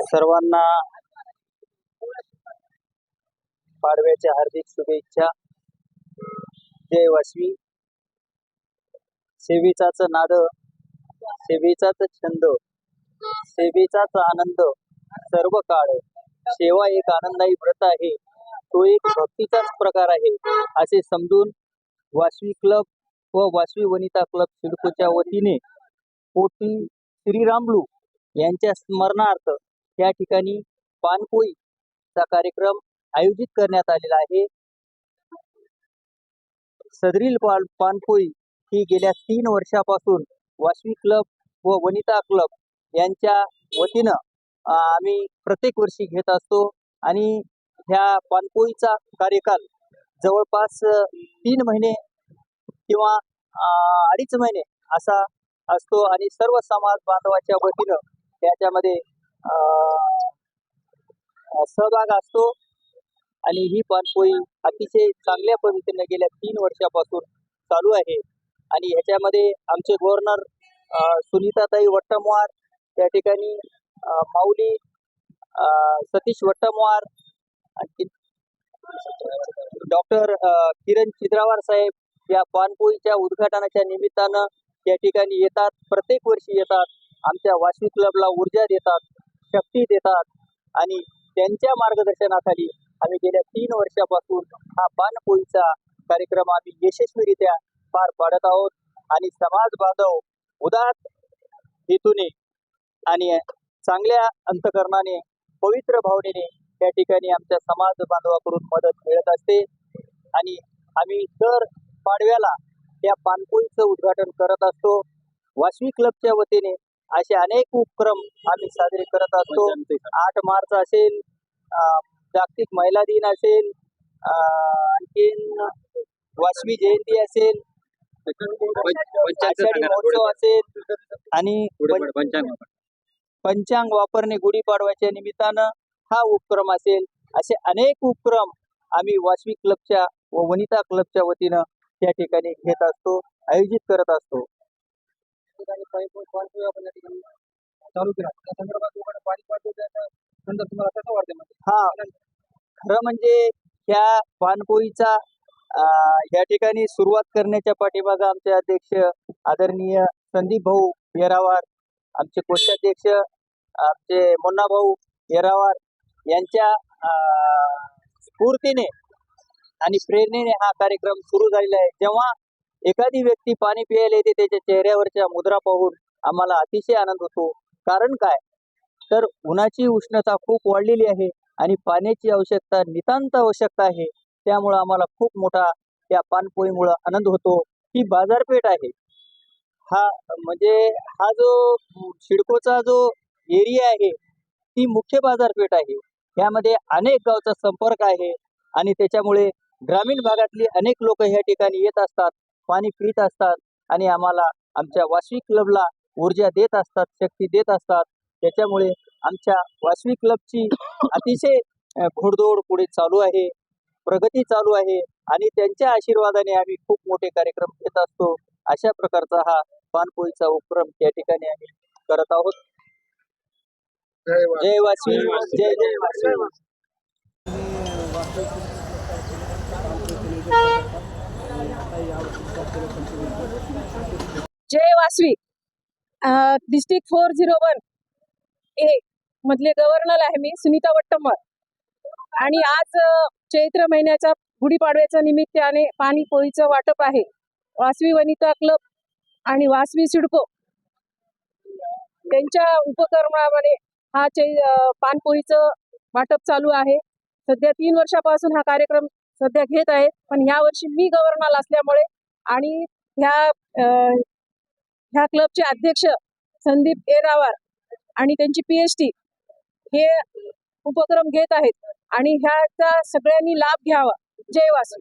सर्वांना पाडव्याच्या हार्दिक शुभेच्छा. जय वासवी. सेवेचाच नाद सेवेचाच छंद सेवेचाच आनंद सर्व काळ. सेवा एक आनंदायी व्रत आहे. तो एक भक्तीचाच प्रकार आहे. असे समजून वासवी क्लब व वासवी वनिता क्लब सिडकोच्या वतीने पोटी श्रीरामलू यांच्या स्मरणार्थ या ठिकाणी पानपोईचा कार्यक्रम आयोजित करण्यात आलेला आहे. सदरील पान पानपोई ही गेल्या तीन वर्षापासून वाशवी क्लब व वनिता क्लब यांच्या वतीनं आम्ही प्रत्येक वर्षी घेत असतो आणि ह्या पानपोईचा कार्यकाल जवळपास तीन महिने किंवा अं, अडीच महिने असा असतो आणि सर्व समाज बांधवाच्या वतीनं त्याच्यामध्ये सहभाग असतो. आणि ही पानपोई अतिशय चांगल्या पद्धतीने गेल्या तीन वर्षापासून चालू आहे. आणि ह्याच्यामध्ये आमचे गव्हर्नर सुनीताताई वट्टमवार त्या ठिकाणी माऊली सतीश वट्टमवार आणखी डॉक्टर किरण चिद्रावार साहेब या पानपोळीच्या उद्घाटनाच्या निमित्तानं या ठिकाणी येतात. प्रत्येक वर्षी येतात. आमच्या वाशी क्लबला ऊर्जा देतात. शक्ती देतात. आणि त्यांच्या मार्गदर्शनाखाली आम्ही गेल्या तीन वर्षापासून हा पानपोईचा कार्यक्रम आम्ही यशस्वीरित्या पार पाडत आहोत. आणि समाज बांधव उदात हेतूने आणि चांगल्या अंतकरणाने पवित्र भावनेने त्या ठिकाणी आमच्या समाज बांधवाकडून मदत मिळत असते. आणि आम्ही दर पाडव्याला या पानपोईचं उद्घाटन करत असतो. वासवी क्लबच्या वतीने असे अनेक उपक्रम आम्ही साजरे करत असतो. आठ मार्च असेल जागतिक महिला दिन असेल आणखीन वासवी जयंती असेल महोत्सव असेल आणि पंचांग वापरणे गुढीपाडव्याच्या निमित्तानं हा उपक्रम असेल. असे अनेक उपक्रम आम्ही वासवी क्लबच्या व वनिता क्लबच्या वतीनं त्या ठिकाणी घेत असतो आयोजित करत असतो. चालू केला. त्या संदर्भात लोकांना पाणी संदर्भ तुम्हाला कसं म्हणजे हा. खरं म्हणजे ह्या पानपोईचा या ठिकाणी सुरुवात करण्याच्या पाठीमागं आमचे अध्यक्ष आदरणीय संदीप भाऊ येरावार आमचे कोषाध्यक्ष आमचे मुन्ना भाऊ येरावार यांच्या स्फूर्तीने आणि प्रेरणेने हा कार्यक्रम सुरू झालेला आहे. जेव्हा एखादी व्यक्ती पाणी प्यायला येते त्याच्या चेहऱ्यावरच्या मुद्रा पाहून आम्हाला अतिशय आनंद होतो. कारण काय? तर उन्हाची उष्णता खूप वाढलेली आहे आणि पाण्याची आवश्यकता नितांत आवश्यकता आहे. त्यामुळं आम्हाला खूप मोठा या पानपोईमुळं आनंद होतो. ही बाजारपेठ आहे. हा म्हणजे हा जो शिडकोचा जो एरिया आहे ती मुख्य बाजारपेठ आहे. यामध्ये अनेक गावचा संपर्क आहे आणि त्याच्यामुळे ग्रामीण भागातली अनेक लोक ह्या ठिकाणी येत असतात. पाणी पित असतात आणि आम्हाला आमच्या वासवी क्लबला ऊर्जा देत असतात शक्ती देत असतात. त्याच्यामुळे आमच्या वासवी क्लबची अतिशय घोडदौड पुढे चालू आहे प्रगती चालू आहे आणि त्यांच्या आशीर्वादाने आम्ही खूप मोठे कार्यक्रम घेत असतो. अशा प्रकारचा हा पानपोईचा उपक्रम त्या ठिकाणी आम्ही करत आहोत. जय वासवी. जय जय वासवी. जय Vasavi. District four zero one A मधले गव्हर्नर आहे मी सुनीता वट्टमर आणि आज चैत्र महिन्याच्या गुढीपाडव्याच्या निमित्ताने पाणी पोळीचं वाटप आहे. वासवी वनिता क्लब आणि वासवी सिडको. त्यांच्या उपक्रमामध्ये हा चै अ, पानपोळीचं वाटप चालू आहे. सध्या तीन वर्षापासून हा कार्यक्रम सध्या घेत आहे पण ह्या वर्षी मी गव्हर्नर असल्यामुळे आणि ह्या ह्या क्लबचे अध्यक्ष संदीप एरावार आणि त्यांची पी एच हे उपक्रम घेत आहेत. आणि ह्याचा सगळ्यांनी लाभ घ्यावा. जय वासू.